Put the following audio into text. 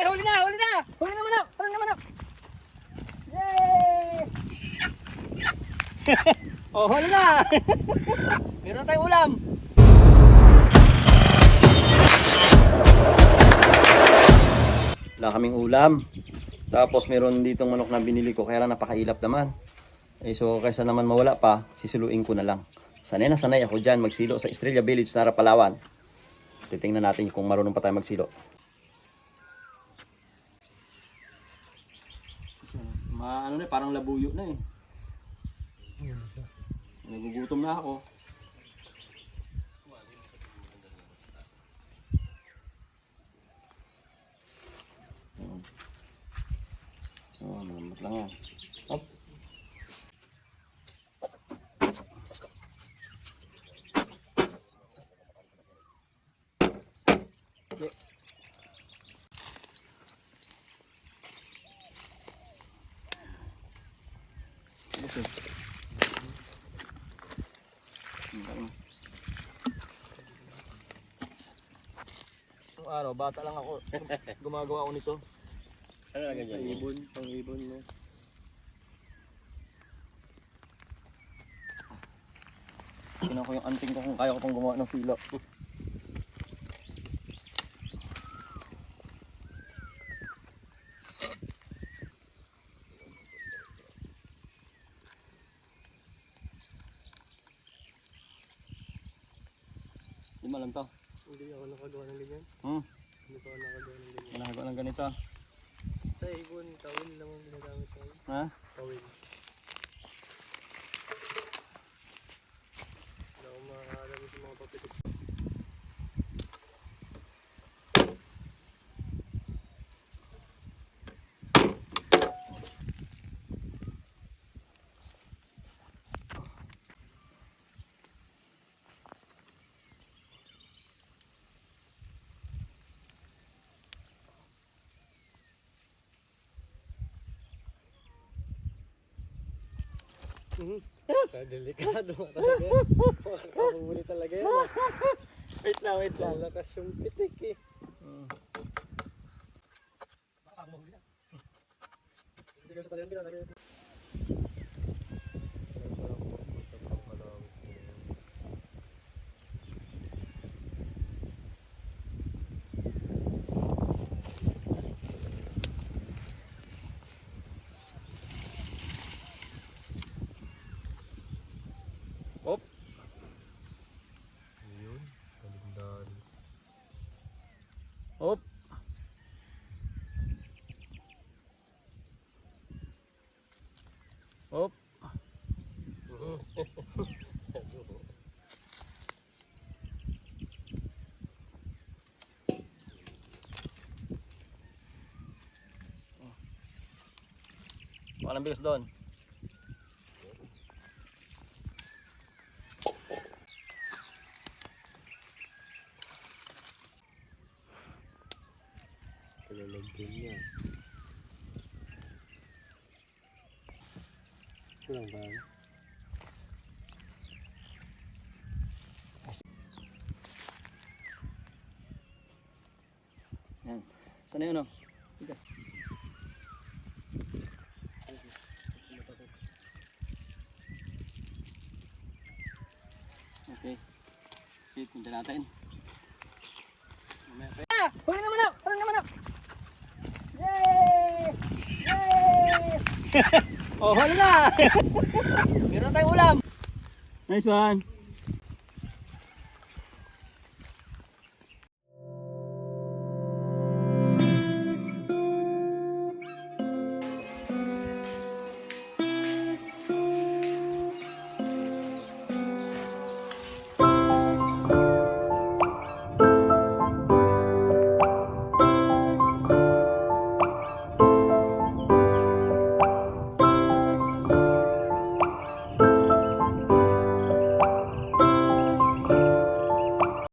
Okay, huli na, huli na. Huli na manok, huli na manok. Yay! oh, huli na. Meron tayong ulam. Wala kaming ulam. Tapos meron ditong manok na binili ko, kaya lang napakailap naman. Eh, so kaysa naman mawala pa, sisiluin ko na lang. Sanay na sanay ako dyan magsilo sa Estrella Village, Nara, Palawan. Titingnan natin kung marunong pa tayo magsilo. Ma, ano na, parang labuyo na eh. Nagugutom na ako. Oh, malamot lang yan. Okay. Okay. Nung araw, bata lang ako. Gumagawa ako nito. Ano na ganyan? ibon, pang ibon mo. Tingnan ko yung anting ko kung kaya ko pang gumawa ng filo. Lima lang to. Hindi ako nakagawa ng ganyan. Hmm, Hindi ko ako nakagawa ng ganyan. manahagawa ng ganito. Sa ibon, tawil lang ang ginagamit ko. Ha? Tawil. Hindi ako makakalam sa mga papitik. Delikado nga talaga yan. Makakahuli talaga yan. ah. Wait lang, wait lang. Malakas yung pitik eh. Hmm. Hindi ka sa palayan Hop. Walang bigas doon. Ito lang ba? Yan. Sana yun, oh. Bigas. Okay. Sit, punta natin. Ah! Huli na manok! Huli na manok! Yay! Yay! oh, huli na! Meron tayong ulam! Nice one!